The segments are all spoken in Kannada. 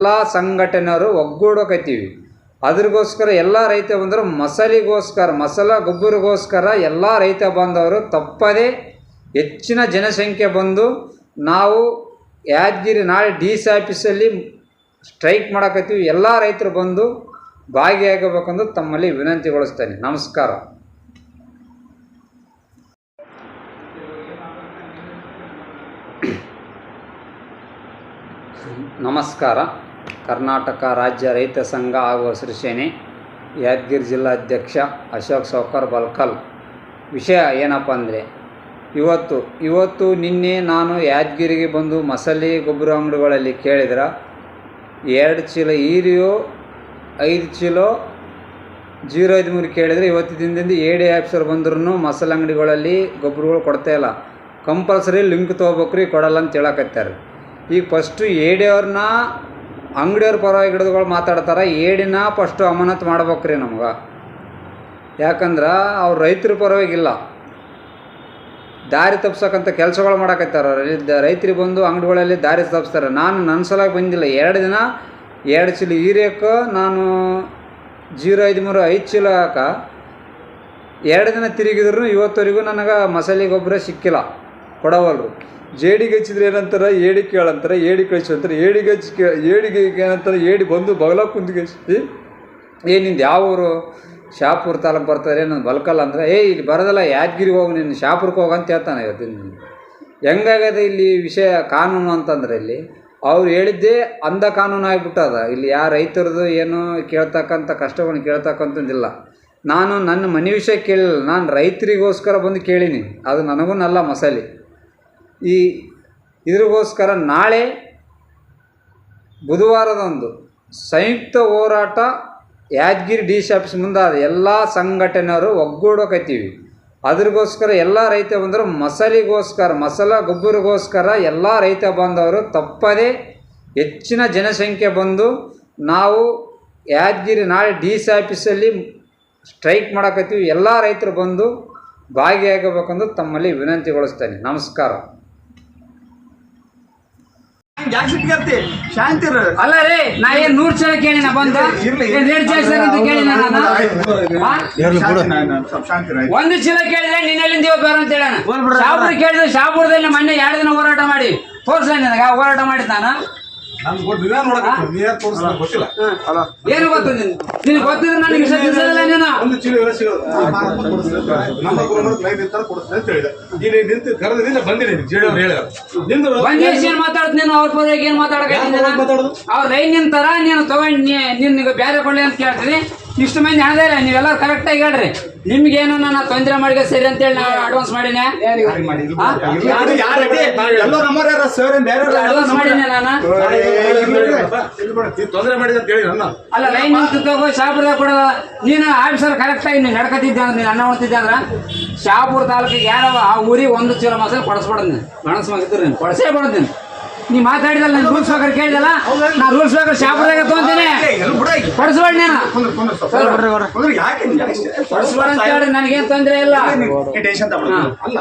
ಎಲ್ಲ ಸಂಘಟನೆಯವರು ಒಗ್ಗೂಡಕತ್ತೀವಿ ಅದ್ರಗೋಸ್ಕರ ಎಲ್ಲ ರೈತ ಬಂದರು ಮಸಾಲಿಗೋಸ್ಕರ ಮಸಾಲ ಗೊಬ್ಬರಗೋಸ್ಕರ ಎಲ್ಲ ರೈತ ಬಾಂಧವರು ತಪ್ಪದೇ ಹೆಚ್ಚಿನ ಜನಸಂಖ್ಯೆ ಬಂದು ನಾವು ಯಾದಗಿರಿ ನಾಳೆ ಡಿ ಸಿ ಆಫೀಸಲ್ಲಿ ಸ್ಟ್ರೈಕ್ ಮಾಡಕತ್ತೀವಿ. ಎಲ್ಲ ರೈತರು ಬಂದು ಭಾಗಿಯಾಗಬೇಕೆಂದು ತಮ್ಮಲ್ಲಿ ವಿನಂತಿಗೊಳಿಸ್ತೇನೆ. ನಮಸ್ಕಾರ. ನಮಸ್ಕಾರ. ಕರ್ನಾಟಕ ರಾಜ್ಯ ರೈತ ಸಂಘ ಹಾಗೂ ಹಸಿರು ಯಾದಗಿರಿ ಜಿಲ್ಲಾಧ್ಯಕ್ಷ ಅಶೋಕ್ ಸೌಕರ್ ಬಲ್ಕಲ್. ವಿಷಯ ಏನಪ್ಪ ಅಂದರೆ, ಇವತ್ತು ಇವತ್ತು ನಿನ್ನೆ ನಾನು ಯಾದಗಿರಿಗೆ ಬಂದು ಮಸಾಲೆ ಗೊಬ್ಬರ ಅಂಗಡಿಗಳಲ್ಲಿ ಕೇಳಿದ್ರೆ, ಎರಡು ಚೀಲ ಈರಿಯೋ, ಐದು ಚೀಲೋ ಜೀರೋ ಐದು ಮೂರು ಕೇಳಿದರೆ ಇವತ್ತು ದಿನದಿಂದ ಎ ಡಿ ಆಫೀಸರ್ ಬಂದ್ರೂ ಮಸಾಲೆ ಅಂಗಡಿಗಳಲ್ಲಿ ಗೊಬ್ಬರಗಳು ಕೊಡ್ತಾ ಇಲ್ಲ. ಕಂಪಲ್ಸರಿ ಲಿಂಕ್ ತೊಗೋಬೇಕ್ರಿ, ಕೊಡಲ್ಲ ಅಂತ ಹೇಳಕತ್ತಾರೆ ಈಗ ಫಸ್ಟು ಎ ಅವ್ರನ್ನ ಅಂಗಡಿಯವ್ರ ಪರವಾಗಿ ಹಿಡಿದುಗಳು ಮಾತಾಡ್ತಾರೆ, ಏಡಿನ ಫಸ್ಟು ಅಮಾನತ್ ಮಾಡ್ಬೇಕ್ರಿ ನಮ್ಗೆ. ಯಾಕಂದ್ರೆ ಅವ್ರು ರೈತರ ಪರವಾಗಿಲ್ಲ ದಾರಿ ತಪ್ಸಕ್ಕಂಥ ಕೆಲಸಗಳು ಮಾಡಕತ್ತಾರ ರೈತರಿಗೆ ಬಂದು ಅಂಗಡಿಗಳಲ್ಲಿ ದಾರಿ ತಪ್ಪಿಸ್ತಾರೆ ನಾನು ನನ್ನ ಸಲಾಗಿ ಬಂದಿಲ್ಲ. ಎರಡು ದಿನ ಎರಡು ಚೀಲ ಹೀರ್ಯಕ್ಕೆ ನಾನು ಜೀರೋ ಐದು ಮೂರು ಐದು ಚೀಲ ಹಾಕ. ಎರಡು ದಿನ ತಿರುಗಿದ್ರು ಇವತ್ತವರೆಗೂ ನನಗೆ ಮಸಾಲೆ ಗೊಬ್ಬರ ಸಿಕ್ಕಿಲ್ಲ. ಕೊಡವಲ್ರು. ಜೇಡಿಗೆ ಗಚ್ಚಿದ್ರೆ ಏನಂತಾರೆ? ಏಡಿ ಕೇಳಂತಾರೆ, ಏಡಿ ಕಳಿಸಿ ಅಂತಾರೆ ಏಡಿ ಹಚ್ಚಿ ಕೇ ಏಡಿಗೆ ಏನಂತಾರೆ? ಏಡಿ ಬಂದು ಬಗಲ ಕುಂದು ಏ, ನಿಂದು ಯಾವ ಊರು ಶಾಪುರ ತಾಲೂಕು ಬರ್ತಾರೆ ನಾನು ಬಲ್ಕಲ್ಲ ಅಂದರೆ, ಏ, ಇಲ್ಲಿ ಬರೋದಲ್ಲ, ಯಾದಗಿರಿ ಹೋಗಿ ನಿನ್ನ ಶಾಪುರಕ್ಕೆ ಹೋಗು ಅಂತ ಹೇಳ್ತಾನೆ ಇವತ್ತಿನ ಹೆಂಗಾಗದೆ ಇಲ್ಲಿ ವಿಷಯ ಕಾನೂನು ಅಂತಂದ್ರೆ ಇಲ್ಲಿ, ಅವ್ರು ಹೇಳಿದ್ದೇ ಅಂಧ ಕಾನೂನು ಆಗಿಬಿಟ್ಟದ. ಇಲ್ಲಿ ಯಾರು ರೈತರದು ಏನು ಕೇಳ್ತಕ್ಕಂಥ ಕಷ್ಟವನ್ನು ಕೇಳ್ತಕ್ಕಂಥದ್ದಿಲ್ಲ. ನಾನು ನನ್ನ ಮನೆ ವಿಷಯ ಕೇಳಿಲ್ಲ. ನಾನು ರೈತರಿಗೋಸ್ಕರ ಬಂದು ಕೇಳೀನಿ. ಅದು ನನಗೂ ನಲ್ಲ ಮಸಾಲೆ. ಈ ಇದ್ರಿಗೋಸ್ಕರ ನಾಳೆ ಬುಧವಾರದಂದು ಸಂಯುಕ್ತ ಹೋರಾಟ ಯಾದಗಿರಿ ಡಿ ಸಿ ಆಫೀಸ್ ಮುಂದಾದ ಎಲ್ಲ ಸಂಘಟನೆಯವರು ಒಗ್ಗೂಡಕತ್ತೀವಿ ಅದ್ರಗೋಸ್ಕರ ಎಲ್ಲ ರೈತ ಬಂದರು ಮಸಾಲಿಗೋಸ್ಕರ, ಮಸಾಲ ಗೊಬ್ಬರಗೋಸ್ಕರ ಎಲ್ಲ ರೈತ ಬಾಂಧವರು ತಪ್ಪದೇ ಹೆಚ್ಚಿನ ಜನಸಂಖ್ಯೆ ಬಂದು ನಾವು ಯಾದಗಿರಿ ನಾಳೆ ಡಿ ಸಿ ಆಫೀಸಲ್ಲಿ ಸ್ಟ್ರೈಕ್ ಮಾಡಕತ್ತೀವಿ. ಎಲ್ಲ ರೈತರು ಬಂದು ಭಾಗಿಯಾಗಬೇಕೆಂದು ತಮ್ಮಲ್ಲಿ ವಿನಂತಿಗೊಳಿಸ್ತೇನೆ. ನಮಸ್ಕಾರ. ಯಾಕೆ ಸಿಟ್ಟಿ ಶಾಂತಿ ಅಲ್ಲ ರೀ ನಾ ಏನ್ ನೂರ್ ಸಲ ಕೇಳಿನ ಬಂದು? ಇರ್ಲಿ. ಏನ್ ಎರಡ್ ಚೀಲ ಅಂತ ಕೇಳಿನ ನಾನು? ಹಾ? ಶಾಂತಿ- ನಾನು- ನಾನು ಸ್ವಲ್ಪ ಇರು, ಆಯ್ತು. ಒಂದು ಚೀಲ ಕೇಳಿದ್ರೆ ನಿನ್ನೆಲ್ಲಿಂದ ಇವತ್ತು ಬೇರೆ ಅಂತ ಹೇಳೋಣ. ಹೋಗ್ಲಿ ಬಿಡು. ಶಾಪುರ ಕೇಳಿದ್ರೆ ಶಾಪುರದಲ್ಲಿ ಮೊನ್ನೆ ಎರಡು ದಿನ ಹೋರಾಟ ಮಾಡಿ. ತೋರ್ಸ ನನಗ ಹೋರಾಟ ಮಾಡಿದ್ ನಾನು? ನಮ್ಗೆ ಗೊತ್ತು ನೀವೇ ನೋಡಕ್ಕೆ ನೀವೇ ತೋರಿಸ್ತಾರೆ ಗೊತ್ತಿಲ್ಲ. ಅಲ್ಲ. ಏನು ಗೊತ್ತು ನಿನ್ ನಿನ್ ಗೊತ್ತಿದ್ರೆ ನನಗೆ ವಿಷಯ ತಿಳಿಸೋದಿಲ್ಲ ನೀನು. ಒಂದು ಚೀಲ ಎಲ್ಲ ಸಿಗೋದು. ನಮ್ಮ ಗುರುಗಳು ಲೈನ್ ನಿಂತಾರ ಕೊಡಿಸ್ತಾರೆ ಅಂತ ಹೇಳಿದೆ. ಇಲ್ಲಿ ನಿಂತು ಕರೆದ್ರಿಂದ ಬಂದಿದ್ದೀನಿ ಜೇಡಿ ಅವ್ರು ಹೇಳಿದ್ರು ನಿಂದು ಒಂದ್ ದಿವಸ ಏನ್ ಮಾತಾಡ್ತ ನೀನು? ಅವ್ರ ಪರವಾಗಿ ಏನ್? ಅವ್ರ ಲೈನ್ ನಿಂತಾರ ನೀನು ತಗೊಂಡ್ ನಿನ್ಗೆ ಬೇರೆ ಕೊಳ್ಳಿ ಅಂತ ಕೇಳ್ತೀನಿ. ಇಷ್ಟು ಮಂದಿ ಹಣದ ಇಲ್ಲ ನೀವೆಲ್ಲ ಕರೆಕ್ಟ್ ಆಗಿ ಹೇಳ್ರಿ ನಿಮ್ಗೇನು ನಾನು ತೊಂದರೆ ಮಾಡಿದ ಸರಿ ಅಂತೇಳಿ ನಾವು ಅಡ್ವಾನ್ಸ್ ಮಾಡಿನ? ಯಾರು- ಯಾರು ಯಾರು? ಯಾರು? ಅಡ್ವಾನ್ಸ್ ಮಾಡಿನ ನಾನು ಅಂತ ಹೇಳಿ ಅಲ್ಲ ಲೈನ್ ನಿಂತು ತಗೋ ಶಾಪುರದಾಗ ಕೂಡ ನೀನು ಆಫೀಸರ್ ಕರೆಕ್ಟ್ ಆಗಿ ನೀನು ನಡ್ಕತಿದ್ದೆ ಅಂದ್ರೆ ನೀನು ಅನ್ನ ಉಣ್ತಿದ್ದೆ ಅಂದ್ರೆ ಶಾಪುರ ತಾಲೂಕಿಗೆ ಯಾರವ ಆ ಊರಿಗೆ ಒಂದು ಚೀಲ ಮಸಾಲೆ ಕೊಡಿಸ್ಬಿಡೋದು ನೀನು ಗಣಸ್ ಮಗಿದ್ರು ನೀನು ಕೊಡಿಸೇ ಬಿಡೋದು ನೀನು ನೀ ಮಾತಾಡಿದಲ್ಲ ನೀನು ರೂಲ್ಸ್ ಬೇಕಾದ್ರೆ ಕೇಳಿದಲ್ಲ ನಾ ರೂಲ್ಸ್ ಬೇಕಾದ್ರೆ ಶಾಪುರದಾಗ ತೊಗೊಂತೀನಿ ಯಾಕೆ ನನಗೇನು ತೊಂದರೆ ಇಲ್ಲ. ತಗೊಳ್ಬೇಡ. ಅಲ್ಲ.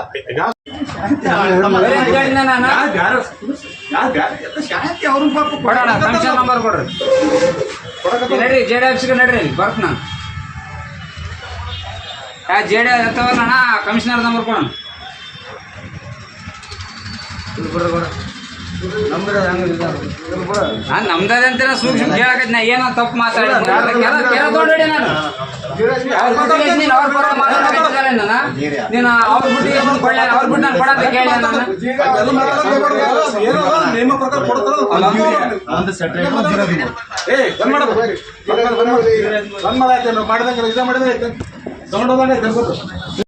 ಶಾಂತಿ ಪಾಪ ಕೊಡೋಣ ಕಮಿಷನ್ ನಂಬರ್ ಕೊಡ್ರಿ. ನಡ್ರಿ ಜೆ ಡಿ ಆಫೀಸ್ಗೆ ನಡ್ರಿ ಇಲ್ಲಿ ಬರ್ತ ನಾನು. ಯಾ ಜೆ ಡಿ ಎತ್ತವಲ್ಲ ಕಮಿಷನರ್ ನಂಬರ್ ಕೊಡೋಣ. ನಾನು ನಮ್ದದೆ ಅಂತ ಸೂಕ್ಷ್ಮ ಕೇಳಕತ್ ನಾ ಏನೋ ತಪ್ಪು ಮಾತಾಡಿ ನಾನು ನೀನು ಅವ್ರ ಬಿಟ್ಟಿಗೆ ಕೊಡ್ಲ ಅವ್ರ ಬಿಟ್ಟು ಕೇಳಿ ಮಾಡಿದಂಗೆ ಮಾಡಿದ್ರೆ ತಗೊಂಡೋದಂಗೆ